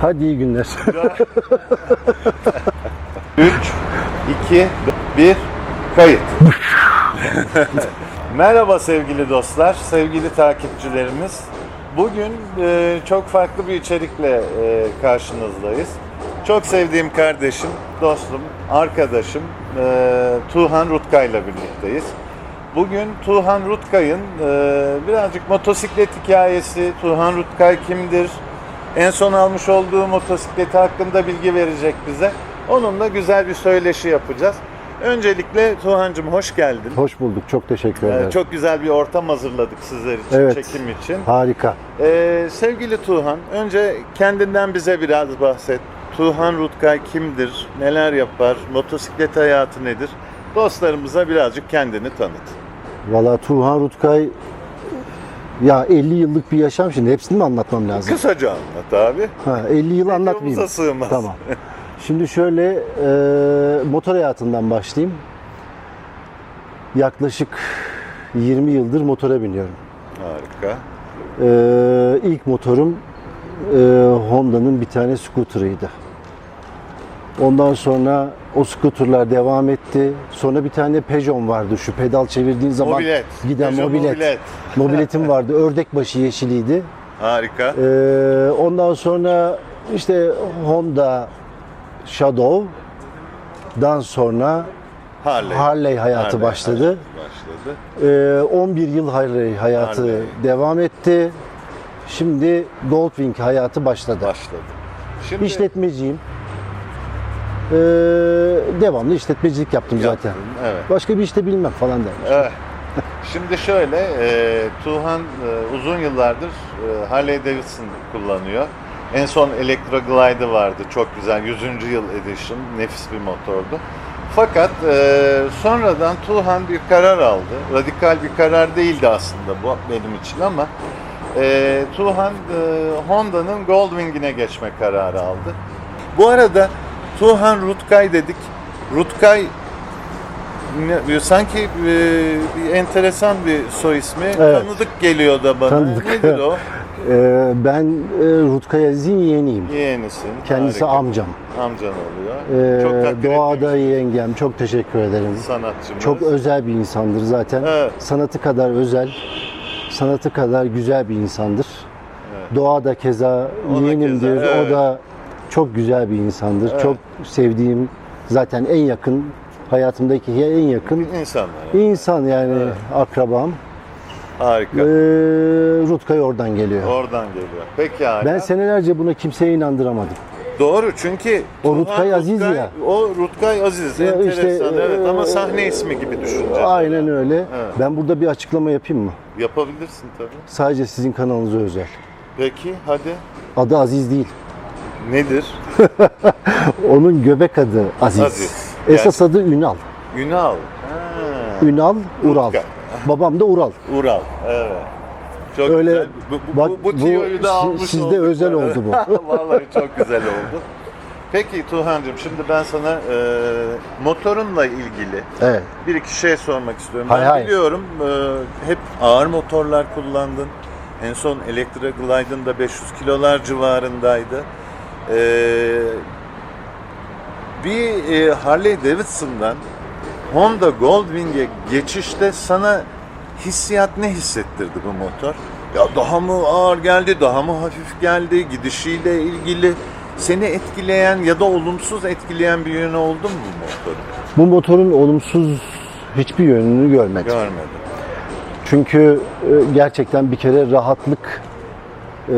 Hadi iyi günler. 3, 2, 1, kayıt. Merhaba sevgili dostlar, sevgili takipçilerimiz. Bugün e, çok farklı bir içerikle e, karşınızdayız. Çok sevdiğim kardeşim, dostum, arkadaşım e, Tuğhan Rutkay ile birlikteyiz. Bugün Tuğhan Rutkay'ın e, birazcık motosiklet hikayesi, Tuğhan Rutkay kimdir, en son almış olduğu motosikleti hakkında bilgi verecek bize. Onunla güzel bir söyleşi yapacağız. Öncelikle Tuğhan'cığım hoş geldin. Hoş bulduk. Çok teşekkür Ee, ederim. çok güzel bir ortam hazırladık sizler için, Evet. çekim için. Harika. Ee, sevgili Tuğhan, önce kendinden bize biraz bahset. Tuğhan Rutkay kimdir, neler yapar, motosiklet hayatı nedir? Dostlarımıza birazcık kendini tanıt. Valla Tuğhan Rutkay ya 50 yıllık bir yaşam şimdi hepsini mi anlatmam lazım? Kısaca anlat abi. Ha, 50 yıl anlatmayayım. Sığmaz. Tamam. Şimdi şöyle e, motor hayatından başlayayım. Yaklaşık 20 yıldır motora biniyorum. Harika. E, ilk motorum e, Honda'nın bir tane scooter'ıydı. Ondan sonra o scooter'lar devam etti. Sonra bir tane Peugeot vardı şu pedal çevirdiğin zaman Mobilet. giden Peugeot mobilet. mobilet. Mobiletim vardı. Ördekbaşı yeşiliydi. Harika. Ee, ondan sonra işte Honda Shadow'dan sonra Harley. Harley hayatı Harley başladı. başladı. Ee, 11 yıl Harley hayatı Harley. devam etti. Şimdi Goldwing hayatı başladı. Başladı. Şimdi İşletmeciyim. Ee, devamlı işletmecilik yaptım zaten. yaptın, Evet. Başka bir işte bilmem falan dermiş. Evet. Şimdi şöyle, e, Tuğhan e, uzun yıllardır e, Harley Davidson kullanıyor. En son Electra Glide'ı vardı, çok güzel, 100. yıl edition, nefis bir motordu. Fakat e, sonradan Tuğhan bir karar aldı. Radikal bir karar değildi aslında bu benim için ama e, Tuğhan e, Honda'nın Goldwing'ine geçme kararı aldı. Bu arada Tuğhan Rutkay dedik. Rutkay ne- sanki e, bir enteresan bir soy ismi. Evet. Tanıdık geliyor da bana. Tanıdık. Nedir o? Ee, ben e, Rutkay Aziz'in yeğeniyim. Yeğenisin. Kendisi Harika. amcam. Amcan oluyor. Ee, Çok doğada ettiğim yengem. Çok teşekkür ederim. sanatçımız. Çok özel bir insandır zaten. Evet. Sanatı kadar özel, sanatı kadar güzel bir insandır. Doğa da keza yeğenimdir. keza, evet. O da çok güzel bir insandır. Evet. Çok sevdiğim, zaten en yakın, hayatımdaki en yakın insanlar. insan yani Evet. akrabam. Harika. Ee, Rutkay oradan geliyor. Oradan geliyor. Peki abi. Ben senelerce buna kimseye inandıramadım. Doğru çünkü O Tuğhan Rutkay Aziz Rutkay- ya. O Rutkay Aziz. Ya enteresan işte, evet e, ama sahne ismi gibi düşünce. Aynen öyle. Evet. Ben burada bir açıklama yapayım mı? Yapabilirsin tabii. Sadece sizin kanalınıza özel. Peki hadi. Adı Aziz değil. Nedir? Onun göbek adı Aziz. Aziz. Esas adı Ünal. Ünal. Ha. Ünal Ural. Rutkay. Babam da Ural. Ural. Evet. Çok Öyle- güzel. Bu, bu, bak, bu, bu bu tiyoyu da almış sizde olduk özel bu oldu Vallahi çok güzel oldu. Peki Tuğhan'cığım şimdi ben sana e, motorunla ilgili Evet. bir iki şey sormak istiyorum. Hay ben hay. biliyorum e, hep ağır motorlar kullandın. En son Electra Glide'ın da 500 kilolar civarındaydı. E, bir e, Harley Davidson'dan Honda Goldwing'e geçişte sana hissiyat ne hissettirdi bu motor? Ya daha mı ağır geldi, daha mı hafif geldi, gidişiyle ilgili seni etkileyen ya da olumsuz etkileyen bir yönü oldu mu bu motorun? Bu motorun olumsuz hiçbir yönünü görmedim. Görmedim. Çünkü e, gerçekten bir kere rahatlık e,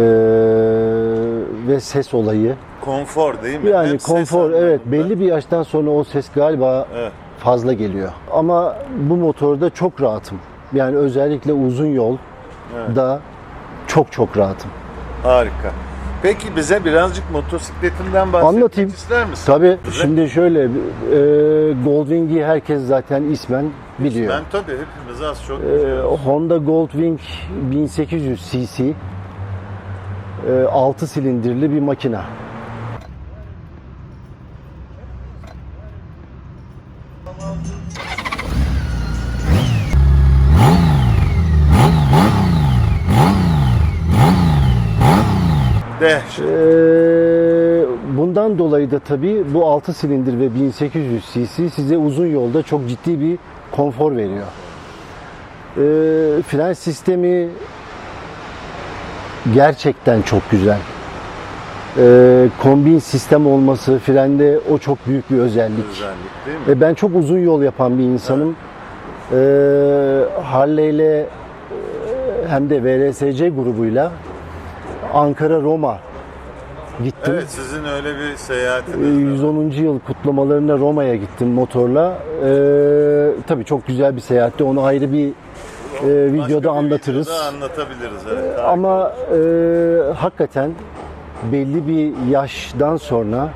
ve ses olayı. Konfor değil mi? Yani ses konfor evet anlamında. belli bir yaştan sonra o ses galiba Evet. fazla geliyor. Ama bu motorda çok rahatım. Yani özellikle uzun yol Evet. da çok çok rahatım. Harika. Peki bize birazcık motosikletinden bahsetmek Anlatayım. ister misin? Tabii şimdi şöyle e, Goldwing'i herkes zaten ismen biliyor. Ben tabii hepimiz az çok E. Honda Goldwing 1800 cc 6 silindirli bir makina. Dehşet. E, Ondan dolayı da tabii bu 6 silindir ve 1800 cc size uzun yolda çok ciddi bir konfor veriyor. Ee, fren sistemi gerçekten çok güzel. Ee, kombin sistem olması frende o çok büyük bir özellik. Özellik değil mi? Ben çok uzun yol yapan bir insanım. Ee, Harley ile e, hem de VRSC grubuyla Ankara Roma gittim. Evet sizin öyle bir Ee, seyahatiniz var. 110. yıl kutlamalarına Roma'ya gittim motorla. Ee, tabii çok güzel bir seyahatti. Onu ayrı bir e, Başka videoda bir anlatırız. videoda anlatabiliriz. Evet, Ama e, hakikaten belli bir yaştan sonra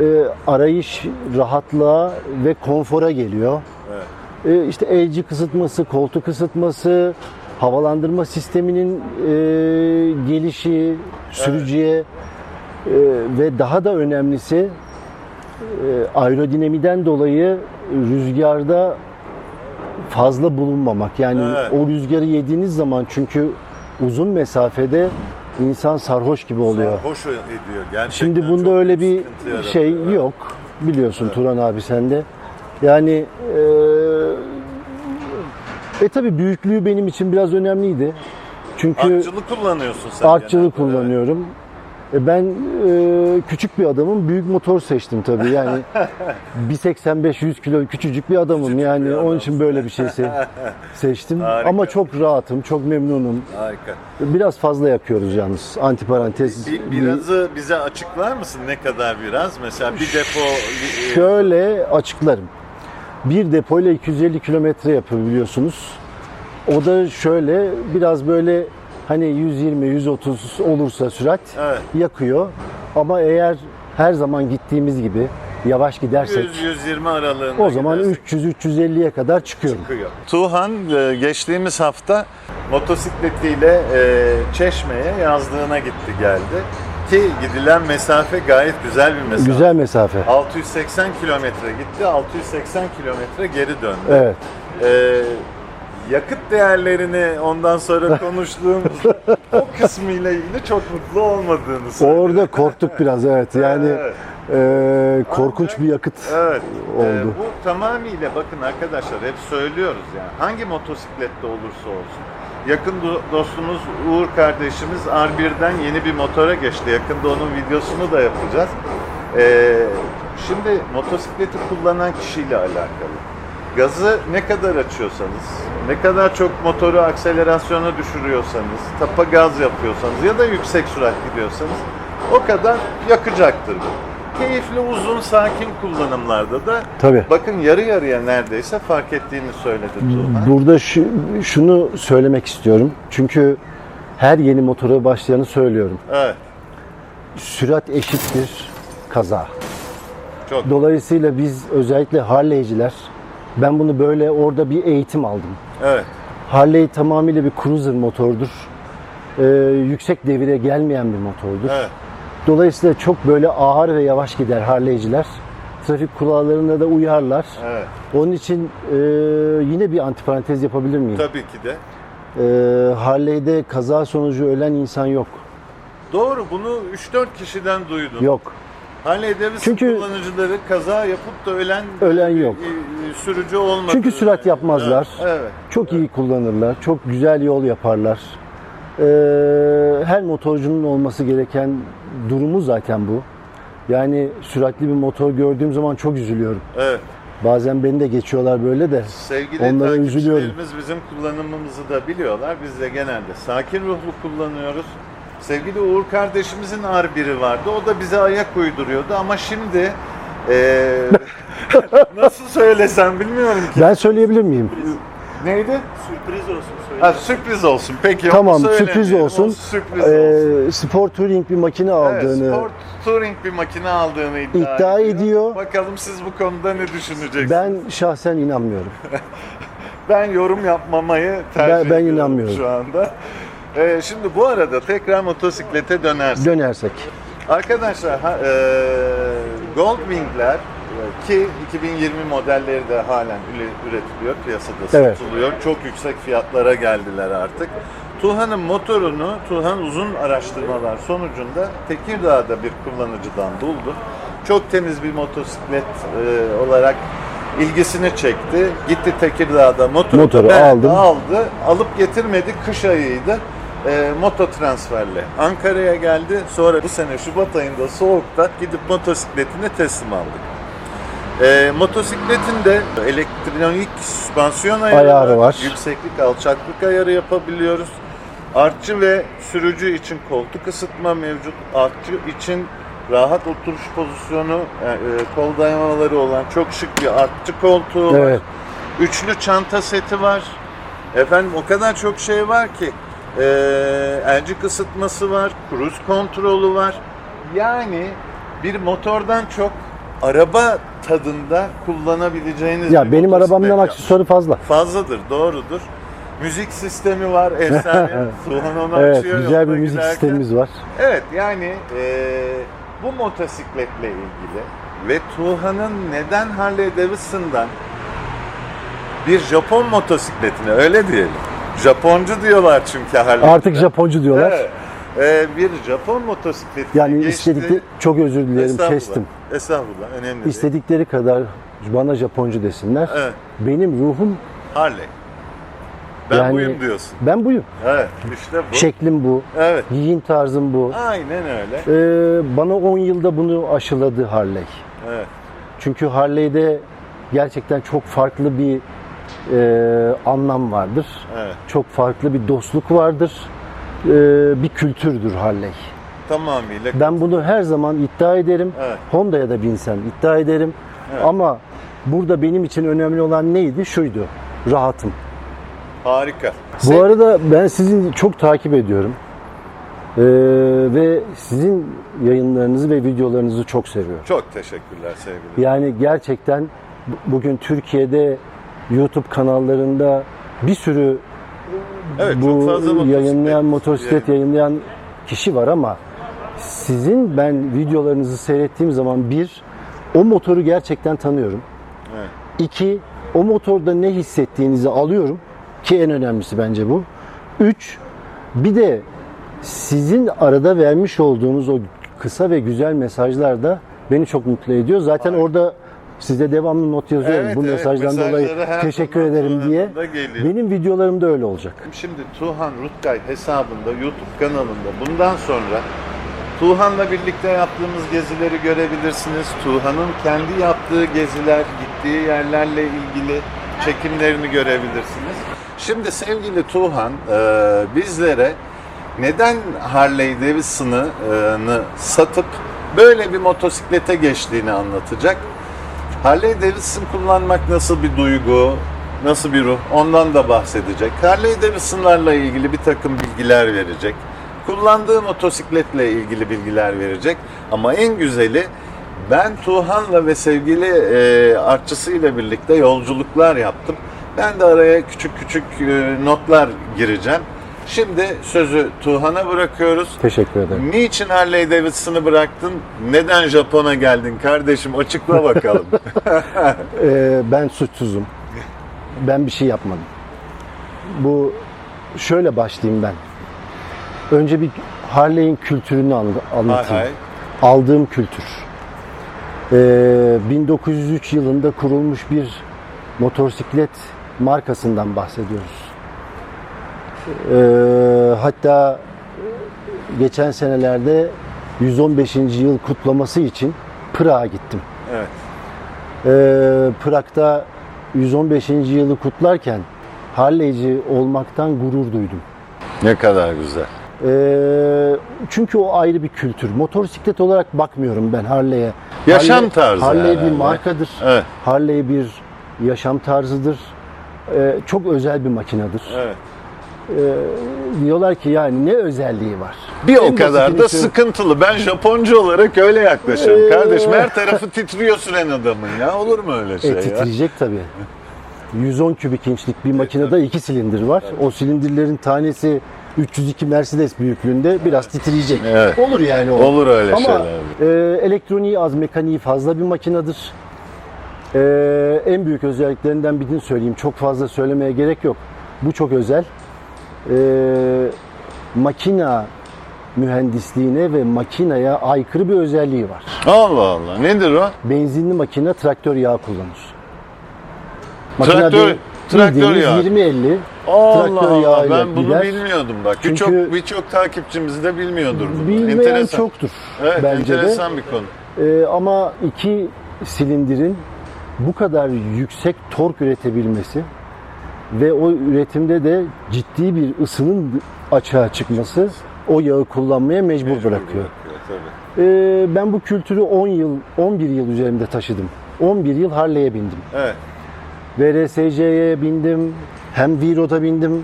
e, arayış rahatlığa ve konfora geliyor. Evet. E, işte elci kısıtması, koltuk ısıtması, havalandırma sisteminin e, gelişi sürücüye e, ve daha da önemlisi e, aerodinamiden dolayı rüzgarda fazla bulunmamak. Yani Evet. o rüzgarı yediğiniz zaman çünkü uzun mesafede insan sarhoş gibi oluyor. Hoş ediyor gerçekten. Şimdi bunda öyle bir şey Evet. yok. Biliyorsun Turan abi sende. Yani e, e tabi büyüklüğü benim için biraz önemliydi. Çünkü Artçılı kullanıyorsun sen. artçılı genelde, kullanıyorum. E, Ben e, küçük bir adamım, büyük motor seçtim tabii. Yani 1.85-100 kilo küçücük bir adamım. Küçücük yani bir onun adamsın. için böyle bir şey se- seçtim. Harika. Ama çok rahatım, çok memnunum. Harika. Biraz fazla yakıyoruz yalnız. Antiparantez. Bir, birazı bize açıklar mısın ne kadar biraz? Mesela bir depo e, Şöyle açıklarım. Bir depoyla 250 kilometre yapıyor biliyorsunuz. O da şöyle biraz böyle hani 120-130 olursa sürat Evet. yakıyor. Ama eğer her zaman gittiğimiz gibi yavaş gidersek 100-120 aralığında o zaman gidersek 300-350'ye kadar çıkıyorum. çıkıyor. Tuhan e, geçtiğimiz hafta motosikletiyle e, Çeşme'ye yazlığına gitti geldi. Ki gidilen mesafe gayet güzel bir mesafe. Güzel mesafe. 680 kilometre gitti, 680 kilometre geri döndü. Evet. Ee, yakıt değerlerini ondan sonra konuştuğumuzda o kısmıyla ilgili çok mutlu olmadığını söyledi. Orada korktuk biraz evet. Yani Evet. e, korkunç bir yakıt. Evet. oldu. Ee, bu tamamıyla bakın arkadaşlar hep söylüyoruz yani hangi motosiklette olursa olsun. Yakın do- dostumuz Uğur kardeşimiz R1'den yeni bir motora geçti. Yakında onun videosunu da yapacağız. Ee, şimdi motosikleti kullanan kişiyle alakalı. Gazı ne kadar açıyorsanız, ne kadar çok motoru akselerasyona düşürüyorsanız, tapa gaz yapıyorsanız ya da yüksek sürat gidiyorsanız o kadar yakacaktır bu. Keyifli, uzun, sakin kullanımlarda da Tabii. bakın yarı yarıya neredeyse fark ettiğini söyledi Tuğhan. Burada şu, şunu söylemek istiyorum. Çünkü her yeni motora başlayanı söylüyorum. Evet, Sürat eşittir kaza. çok Dolayısıyla biz özellikle Harley'ciler ben bunu böyle orada bir eğitim aldım. evet, Harley tamamıyla bir cruiser motordur. Ee, yüksek devire gelmeyen bir motordur. evet. Dolayısıyla çok böyle ağır ve yavaş gider Harley'ciler. Trafik kurallarına da uyarlar. evet. Onun için e, yine bir antiparantez yapabilir miyim? Tabii ki de. Ee, Harley'de kaza sonucu ölen insan yok. Doğru, bunu 3-4 kişiden duydum. Yok. Harley Davidson Çünkü- kullanıcıları kaza yapıp da ölen, Ölen yok. e, sürücü olmadı. Çünkü sürat yapmazlar. Evet, evet. Çok iyi kullanırlar. Çok güzel yol yaparlar. Ee, her motorcunun olması gereken durumu zaten bu. Yani süratli bir motor gördüğüm zaman çok üzülüyorum. evet. Bazen beni de geçiyorlar böyle de. Sevgili Onlara üzülüyorum. bizim kullanımımızı da biliyorlar. Biz de genelde sakin ruhlu kullanıyoruz. Sevgili Uğur kardeşimizin R1'i vardı. O da bize ayak uyduruyordu ama şimdi eee, nasıl söylesem bilmiyorum ki. Ben söyleyebilir miyim? Neydi? Sürpriz olsun söyle. Ha, sürpriz olsun. Peki Tamam, onu sürpriz söylemeyelim. olsun. O Sürpriz olsun. Ee, spor touring bir makine Evet, aldığını sport touring bir makine aldığını iddia, iddia ediyor. Bakalım siz bu konuda ne düşüneceksiniz? ben şahsen inanmıyorum. Ben yorum yapmamayı tercih Ben- ben ediyorum inanmıyorum. şu anda. Ee, şimdi bu arada tekrar motosiklete dönersek. Dönersek. Arkadaşlar ha, e, Goldwing'ler Ki 2020 modelleri de halen üretiliyor, piyasada Evet. satılıyor. Çok yüksek fiyatlara geldiler artık. Tuhan'ın motorunu Tuhan uzun araştırmalar sonucunda Tekirdağ'da bir kullanıcıdan buldu. Çok temiz bir motosiklet e, olarak ilgisini çekti. Gitti Tekirdağ'da motoru, Motoru aldım. aldı. Alıp getirmedi. Kış ayıydı. E, moto transferle Ankara'ya geldi. Sonra bu sene Şubat ayında soğukta gidip motosikletini teslim aldık. E, motosikletin de elektronik süspansiyon ayarı, Ayarı var. Yükseklik, alçaklık ayarı yapabiliyoruz. Artçı ve sürücü için koltuk ısıtma mevcut. Artçı için rahat oturuş pozisyonu, e, e, kol dayamaları olan çok şık bir artçı koltuğu var. Evet. Üçlü çanta seti var. Efendim o kadar çok şey var ki. Ee, elcik ısıtması var, cruise kontrolü var. Yani bir motordan çok araba tadında kullanabileceğiniz Ya bir benim motosiklet arabamdan yapmış. aksesuarı fazla. Fazladır, doğrudur. Müzik sistemi var, efsane. Tuhan onu Evet, açıyor. güzel bir yolda müzik giderken. sistemimiz var. Evet yani eee, bu motosikletle ilgili ve Tuhan'ın neden Harley Davidson'dan bir Japon motosikletine öyle diyelim. Japoncu diyorlar çünkü Harley'de. Artık Japoncu diyorlar. Evet. Eee, bir Japon motosikletine Yani geçti. istedikleri çok özür dilerim Estağfurullah, kestim. Estağfurullah önemli değil. İstedikleri kadar bana Japoncu desinler. Evet. Benim ruhum Harley. Ben Yani- buyum diyorsun. ben buyum. Evet işte bu. Şeklim bu. Evet. Giyim tarzım bu. Aynen öyle. Ee, bana 10 yılda bunu aşıladı Harley. Evet. Çünkü Harley'de gerçekten çok farklı bir e, anlam vardır. Evet. Çok farklı bir dostluk vardır. E, bir kültürdür Harley. Tamamıyla. Ben bunu her zaman iddia ederim. Evet. Honda'ya da binsem iddia ederim. Evet. Ama burada benim için önemli olan neydi? Şuydu. Rahatım. Harika. Bu arada ben sizi çok takip ediyorum. Ee, ve sizin yayınlarınızı ve videolarınızı çok seviyorum. Çok teşekkürler sevgili. Yani gerçekten bu- bugün Türkiye'de YouTube kanallarında bir sürü Evet, bu çok fazla yayınlayan motosiklet yayın- yayınlayan kişi var ama sizin ben videolarınızı seyrettiğim zaman bir o motoru gerçekten tanıyorum. Evet. İki o motorda ne hissettiğinizi alıyorum ki en önemlisi bence bu. Üç bir de sizin arada vermiş olduğunuz o kısa ve güzel mesajlar da beni çok mutlu ediyor. Zaten Harika. orada size devamlı not yazıyorum Evet, bu evet, mesajdan mesajları dolayı her teşekkür zaman ederim diye. geliyor. Benim videolarımda öyle olacak. Şimdi Tuhan Rutkay hesabında, YouTube kanalında bundan sonra Tuhan'la birlikte yaptığımız gezileri görebilirsiniz. Tuhan'ın kendi yaptığı geziler, gittiği yerlerle ilgili çekimlerini görebilirsiniz. Şimdi sevgili Tuhan e, bizlere neden Harley Davidson'ı e, satıp böyle bir motosiklete geçtiğini anlatacak. Harley Davidson kullanmak nasıl bir duygu, nasıl bir ruh ondan da bahsedecek. Harley Davidson'larla ilgili bir takım bilgiler verecek. Kullandığı motosikletle ilgili bilgiler verecek. Ama en güzeli ben Tuhan'la ve sevgili e, artçısıyla birlikte yolculuklar yaptım. Ben de araya küçük küçük e, notlar gireceğim. Şimdi sözü Tuhan'a bırakıyoruz. Teşekkür ederim. Niçin Harley Davidson'ı bıraktın? Neden Japon'a geldin kardeşim? Açıkla bakalım. Ee, ben suçsuzum. Ben bir şey yapmadım. Bu şöyle başlayayım ben. Önce bir Harley'in kültürünü anla- hay anlatayım. hay. Aldığım kültür. Ee, 1903 yılında kurulmuş bir motosiklet markasından bahsediyoruz. Ee, hatta geçen senelerde 115. yıl kutlaması için Prag'a gittim. Evet. Ee, Prag'da 115. yılı kutlarken Harley'ci olmaktan gurur duydum. Ne kadar güzel. Ee, çünkü o ayrı bir kültür. Motosiklet olarak bakmıyorum ben Harley'e. Yaşam Harley- tarzı Harley bir markadır. Evet. Harley bir yaşam tarzıdır. Ee, çok özel bir makinedir. Evet. Diyorlar ki yani ne özelliği var? Bir o En kadar basitini da söyle- sıkıntılı. Ben Japoncu olarak öyle yaklaşıyorum. Ee, Kardeşim her tarafı titriyor süren adamın ya. Olur mu öyle şey E ya? titreyecek tabii. 110 kübik inçlik bir makinede iki silindir var. O silindirlerin tanesi 302 Mercedes büyüklüğünde biraz titreyecek. Evet. Olur yani o. Olur öyle Ama şeyler. e, elektroniği az, mekaniği fazla bir makinedir. Ee, en büyük özelliklerinden birini söyleyeyim. Çok fazla söylemeye gerek yok. Bu çok özel. Ee, makina mühendisliğine ve makinaya aykırı bir özelliği var. Allah Allah. Nedir o? Benzinli makine traktör yağı kullanır. Traktör- bi- traktör bildiğiniz yağı. 20-50 Allah traktör Allah. yağıyla Ben bunu gider. bilmiyordum bak. Çünkü- Birçok birçok takipçimiz de bilmiyordur bunu. Bilmeyen Enteresan. çoktur Evet, bence de. enteresan bir konu. Ee, ama iki silindirin bu kadar yüksek tork üretebilmesi ve o üretimde de ciddi bir ısının açığa çıkması o yağı kullanmaya mecbur, Mecbur bırakıyor. bırakıyor, tabii. Ee, ben bu kültürü 10 yıl, 11 yıl üzerimde taşıdım. 11 yıl Harley'e bindim. Evet. VRSC'ye bindim, hem V-Road'a bindim,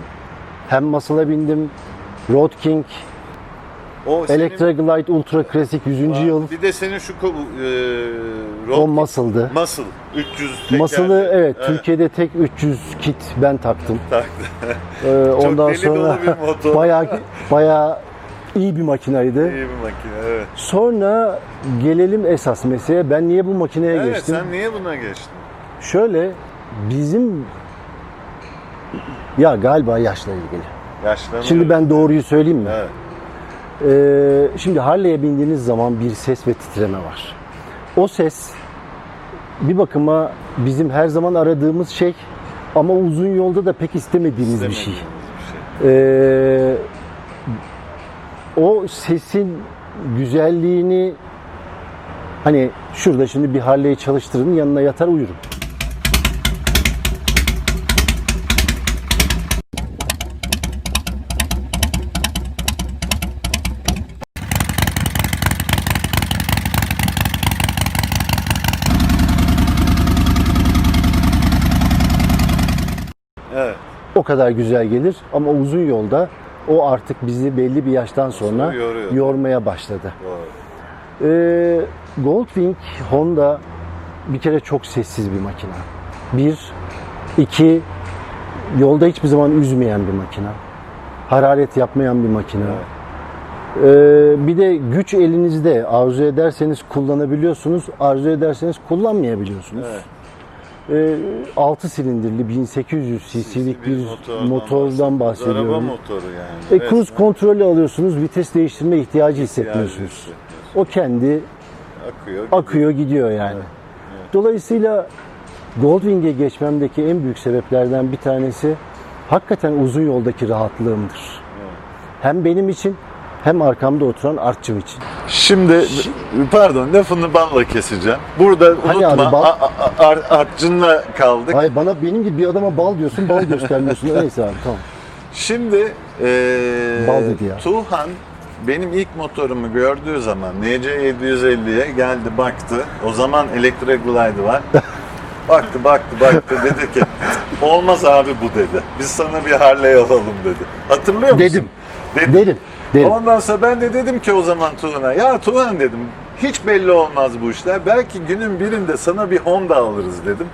hem Muscle'a bindim. Road King, O senin- Electra Glide Ultra Classic 100. yıl. Bir de senin şu ko- e, O rock Muscle'dı. muscle 300 tekerli. Muscle'ı evet, Türkiye'de tek 300 kit ben taktım. taktı. Ee, ondan deli dolu sonra bir motor. bayağı bayağı iyi bir makinaydı. İyi bir makine evet. Sonra gelelim esas meseleye. Ben niye bu makineye Evet geçtim? sen niye buna geçtin? Şöyle bizim ya galiba yaşla ilgili. Yaşlanıyor. Şimdi ben doğruyu söyleyeyim mi? Evet. Ee, şimdi Harley'e bindiğiniz zaman bir ses ve titreme var. O ses bir bakıma bizim her zaman aradığımız şey ama uzun yolda da pek istemediğimiz bir şey. Bir şey. Ee, o sesin güzelliğini hani şurada şimdi bir Harley'i çalıştırın yanına yatar uyurum. Evet. O kadar güzel gelir ama uzun yolda o artık bizi belli bir yaştan sonra Sonra yoruyor. yormaya başladı. Doğru. Ee, Goldwing Honda bir kere çok sessiz bir makine. Bir, iki, yolda hiçbir zaman üzmeyen bir makine. Hararet yapmayan bir makine. Ee, bir de güç elinizde. Arzu ederseniz kullanabiliyorsunuz. Arzu ederseniz kullanmayabiliyorsunuz. Evet. Ee, 6 silindirli 1800 cc'lik bir motordan motordan bahsediyorum. Araba motoru yani. E, cruise kontrolü alıyorsunuz, vites değiştirme ihtiyacı hissetmiyorsunuz. hissetmiyorsun. O kendi Akıyor. akıyor gidiyor yani. Dolayısıyla Goldwing'e geçmemdeki en büyük sebeplerden bir tanesi hakikaten uzun yoldaki rahatlığımdır. Hem benim için hem arkamda oturan artçım için. Şimdi pardon lafını balla keseceğim. Burada Hani unutma abi, bal- a- a- ar- artçınla kaldık. Hayır bana benim gibi bir adama bal diyorsun, bal göstermiyorsun. Neyse abi tamam. Şimdi eee Bal dedi ya. Tuhan benim ilk motorumu gördüğü zaman NC750'ye geldi baktı. O zaman Electra Glide var. baktı baktı baktı dedi ki olmaz abi bu dedi. Biz sana bir Harley alalım dedi. Hatırlıyor musun? Dedim. Dedim. Derim, derim. Ondan sonra ben de dedim ki o zaman Tuğhan'a ya Tuğhan dedim hiç belli olmaz bu işler. Belki günün birinde sana bir Honda alırız dedim.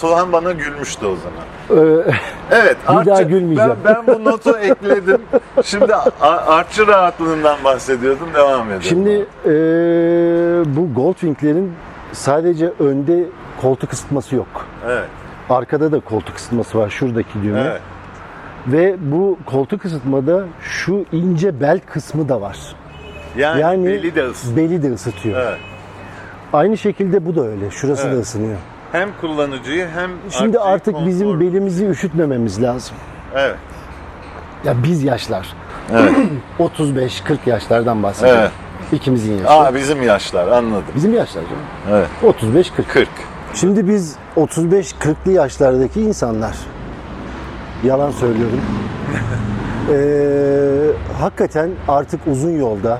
Tuğhan bana gülmüştü o zaman. Ee, Evet. Bir daha gülmeyeceğim. Ben, ben bu notu ekledim. Şimdi artçı rahatlığından bahsediyordum. Devam edelim. Şimdi eee, bu Goldwing'lerin sadece önde koltuk ısıtması yok. Evet. Arkada da koltuk ısıtması var şuradaki düğme. Evet. Ve bu koltuk ısıtmada şu ince bel kısmı da var. Yani, Yani beli de ısı- beli de ısıtıyor. Evet. Aynı şekilde bu da öyle. Şurası da Evet. ısınıyor. Hem kullanıcıyı hem Şimdi artık bizim konfor- belimizi üşütmememiz lazım. Evet. Ya biz yaşlar. Evet. 35-40 yaşlardan bahsediyorum. Evet. İkimizin yaşı. Aa bizim yaşlar anladım. Bizim yaşlar canım. Evet. 35-40. 40. Şimdi biz 35-40'lı yaşlardaki insanlar, yalan söylüyorum, Ee, hakikaten artık uzun yolda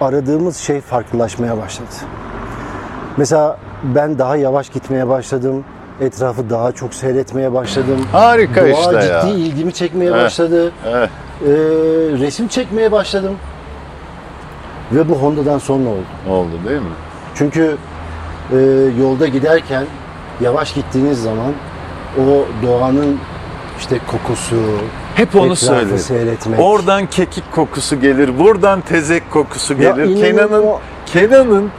aradığımız şey farklılaşmaya başladı. Mesela ben daha yavaş gitmeye başladım, etrafı daha çok seyretmeye başladım. Harika Doğa işte ciddi ya. ilgimi çekmeye Evet. başladı. Evet. Ee, resim çekmeye başladım. Ve bu Honda'dan sonra oldu. Oldu değil mi? Çünkü e, yolda giderken yavaş gittiğiniz zaman o doğanın işte kokusu, Hep onu seyretmek. Oradan kekik kokusu gelir, buradan tezek kokusu gelir. Kenan'ın o- Kenan'ın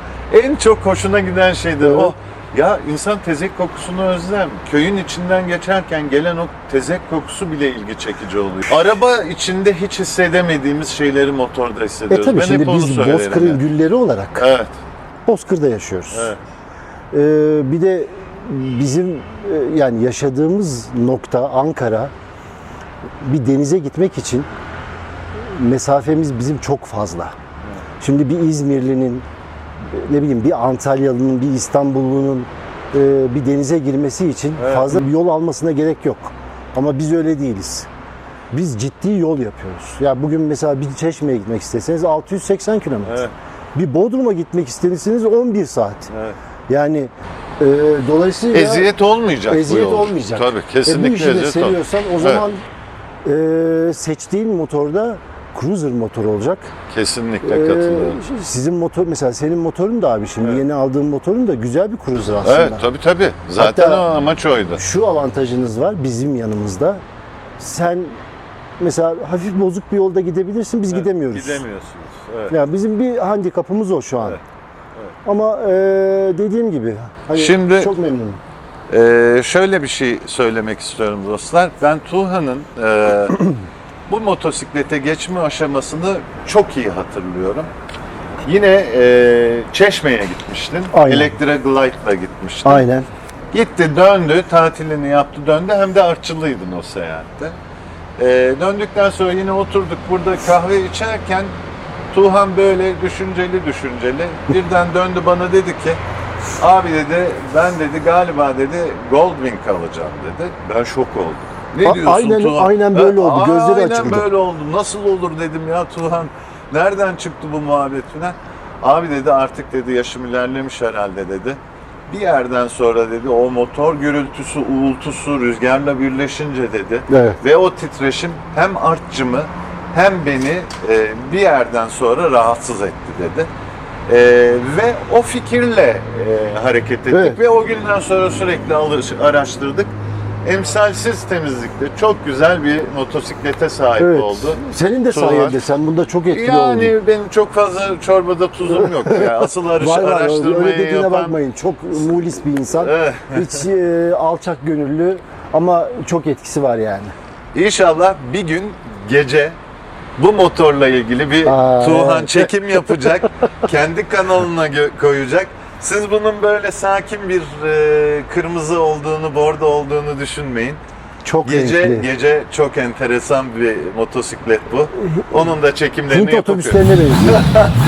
en çok hoşuna giden şeydir Evet. o Ya insan tezek kokusunu özler. Köyün içinden geçerken gelen o tezek kokusu bile ilgi çekici oluyor. Araba içinde hiç hissedemediğimiz şeyleri motorda E hissediyoruz. tabii ben şimdi hep biz söylerim. Bozkır'ın yani. gülleri olarak Evet, Bozkır'da yaşıyoruz. evet. Ee, bir de bizim e, yani yaşadığımız nokta Ankara bir denize gitmek için mesafemiz bizim çok fazla. Şimdi bir İzmirli'nin ne bileyim bir Antalyalı'nın bir İstanbullu'nun e, bir denize girmesi için Evet. fazla bir yol almasına gerek yok. Ama biz öyle değiliz. Biz ciddi yol yapıyoruz. Ya bugün mesela bir Çeşme'ye gitmek isteseniz 680 kilometre. Evet. Bir Bodrum'a gitmek isteseniz 11 saat. evet. Yani e, dolayısıyla Eziyet olmayacak bu eziyet yolculuk. olmayacak. Tabii E, bu kesinlikle işi de eziyet olmayacak. seviyorsan o zaman e, seçtiğin motorda cruiser motor olacak. Kesinlikle E, katılıyorum. sizin motor mesela senin motorun da abi şimdi Evet. yeni aldığın motorun da güzel bir cruiser aslında. Evet tabii tabii. Zaten Hatta- o amaç oydu. Şu avantajınız var bizim yanımızda. Sen mesela hafif bozuk bir yolda gidebilirsin biz gidemiyoruz. Gidemiyorsunuz. Evet. Ya bizim bir handikapımız o şu an. Evet, Ama e, dediğim gibi hani Şimdi- çok memnunum. Ee, şöyle bir şey söylemek istiyorum dostlar. Ben Tuğhan'ın e, bu motosiklete geçme aşamasını çok iyi hatırlıyorum. Yine e, Çeşme'ye gitmiştin. Aynen. Elektra Glide'la gitmiştin. Aynen. Gitti döndü, tatilini yaptı döndü. Hem de artçılıydın o seyahatte. Ee, döndükten sonra yine oturduk burada kahve içerken Tuğhan böyle düşünceli düşünceli birden döndü bana dedi ki abi dedi ben dedi galiba dedi Goldwing alacağım dedi. Ben şok oldum. Ne A- diyorsun aynen- Tuğhan? aynen böyle oldu, Aa, gözleri aynen açıldı. böyle oldu. Nasıl olur dedim ya Tuğhan. Nereden çıktı bu muhabbet falan. Abi dedi artık dedi yaşım ilerlemiş herhalde dedi. Bir yerden sonra dedi o motor gürültüsü, uğultusu rüzgarla birleşince dedi Evet. ve o titreşim hem artçımı hem beni e, bir yerden sonra rahatsız etti dedi. E, ve o fikirle e, hareket ettik Evet. ve o günden sonra sürekli alış, araştırdık. Emsalsiz temizlikte çok güzel bir motosiklete sahip Evet. oldu. Senin de Tuğhan. sayende sen bunda çok etkili Yani oldun. benim çok fazla çorbada tuzum yok ya. Asıl arış, Var var öyle dediğine yapan... bakmayın. Çok mulis bir insan. Hiç e, alçak gönüllü ama çok etkisi var yani. İnşallah bir gün gece bu motorla ilgili bir Aa, Tuğhan evet. çekim yapacak. kendi kanalına koyacak. Siz bunun böyle sakin bir e, kırmızı olduğunu, bordo olduğunu düşünmeyin. Çok Gece renkli. gece çok enteresan bir motosiklet bu. Onun da çekimlerini Hint otobüslerine benziyor.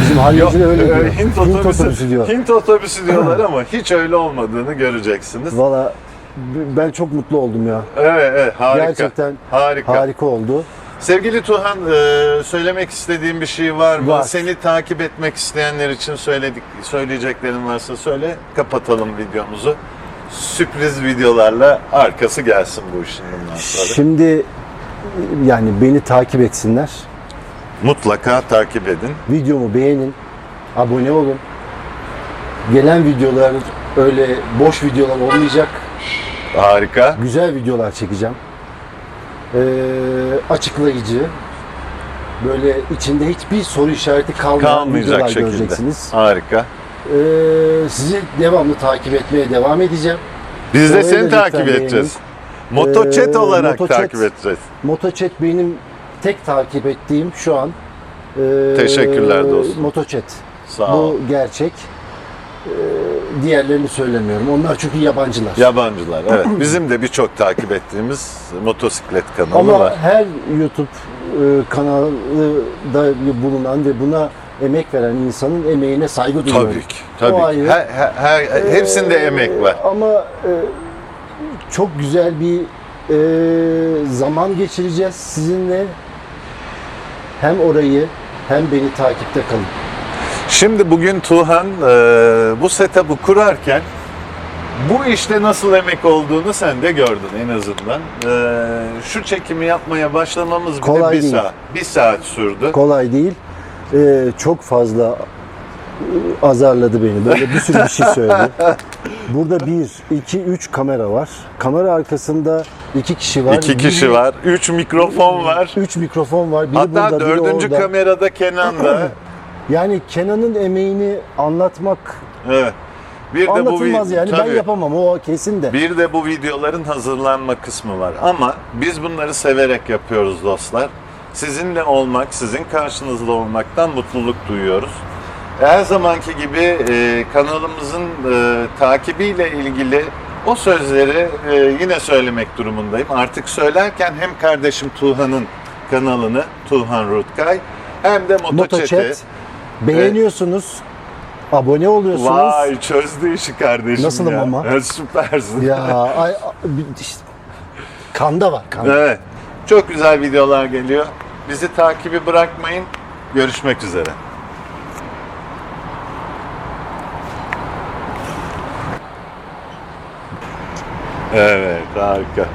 Bizim hallecine öyle diyor. e, Hint otobüsü, diyor. Hint otobüsü diyorlar ama hiç öyle olmadığını göreceksiniz. Valla ben çok mutlu oldum ya. Evet, evet harika. Gerçekten harika. harika oldu. Sevgili Tuhan, e, söylemek istediğin bir şey var mı? Var. Seni takip etmek isteyenler için söyledik, söyleyeceklerin varsa söyle, kapatalım videomuzu. Sürpriz videolarla arkası gelsin bu işin bundan sonra. Şimdi yani beni takip etsinler. Mutlaka takip edin. Videomu beğenin. Abone olun. Gelen videolar öyle boş videolar olmayacak. Harika. Güzel videolar çekeceğim. Ee, açıklayıcı. Böyle içinde hiçbir soru işareti kalmayan Kalmayacak videolar şekilde. göreceksiniz. Harika. Ee, sizi devamlı takip etmeye devam edeceğim. Biz de Orayı seni da takip edeceğiz. Motochat Ee, olarak Motochat- takip edeceğiz. Motochat benim tek takip ettiğim şu an. ee, Teşekkürler dostum. Motochat. Sağ ol. Bu gerçek. Ee, diğerlerini söylemiyorum. Onlar çünkü yabancılar. Yabancılar, evet. Bizim de birçok takip ettiğimiz motosiklet kanalı Ama var. her YouTube e, kanalında bulunan ve buna emek veren insanın emeğine saygı duyuyorum. Tabii ki. Tabii ki. ayrı. Her, her, her- hepsinde Ee, emek var. Ama e, çok güzel bir e, zaman geçireceğiz sizinle. Hem orayı hem beni takipte kalın. Şimdi bugün Tuğhan e, bu setup'ı kurarken bu işte nasıl emek olduğunu sen de gördün en azından. E, şu çekimi yapmaya başlamamız bile Kolay bir değil. saat, bir saat sürdü. Kolay değil. E, çok fazla e, azarladı beni. Böyle bir sürü bir şey söyledi. Burada bir, iki, üç kamera var. Kamera arkasında iki kişi var. İki kişi Biri- var, üç mikrofon var. Üç mikrofon var. Biri Hatta burada, biri dördüncü orada. kamerada Kenan da. Yani Kenan'ın emeğini anlatmak Evet. Bir de bu Anlatılmaz yani. Ben Tabii. yapamam o kesin de. Bir de bu videoların hazırlanma kısmı var. Ama biz bunları severek yapıyoruz dostlar. Sizinle olmak, sizin karşınızda olmaktan mutluluk duyuyoruz. Her zamanki gibi e, kanalımızın e, takibiyle ilgili o sözleri e, yine söylemek durumundayım. Artık söylerken hem kardeşim Tuğhan'ın kanalını, Tuğhan Rutkay, hem de Motoçet'i. Motoçet beğeniyorsunuz. Abone oluyorsunuz. Vay çözdü işi kardeşim Nasılım ya. ama? Süpersin. Ya ay, işte, kanda var kanda. Evet. Çok güzel videolar geliyor. Bizi takibi bırakmayın. Görüşmek üzere. Evet, harika.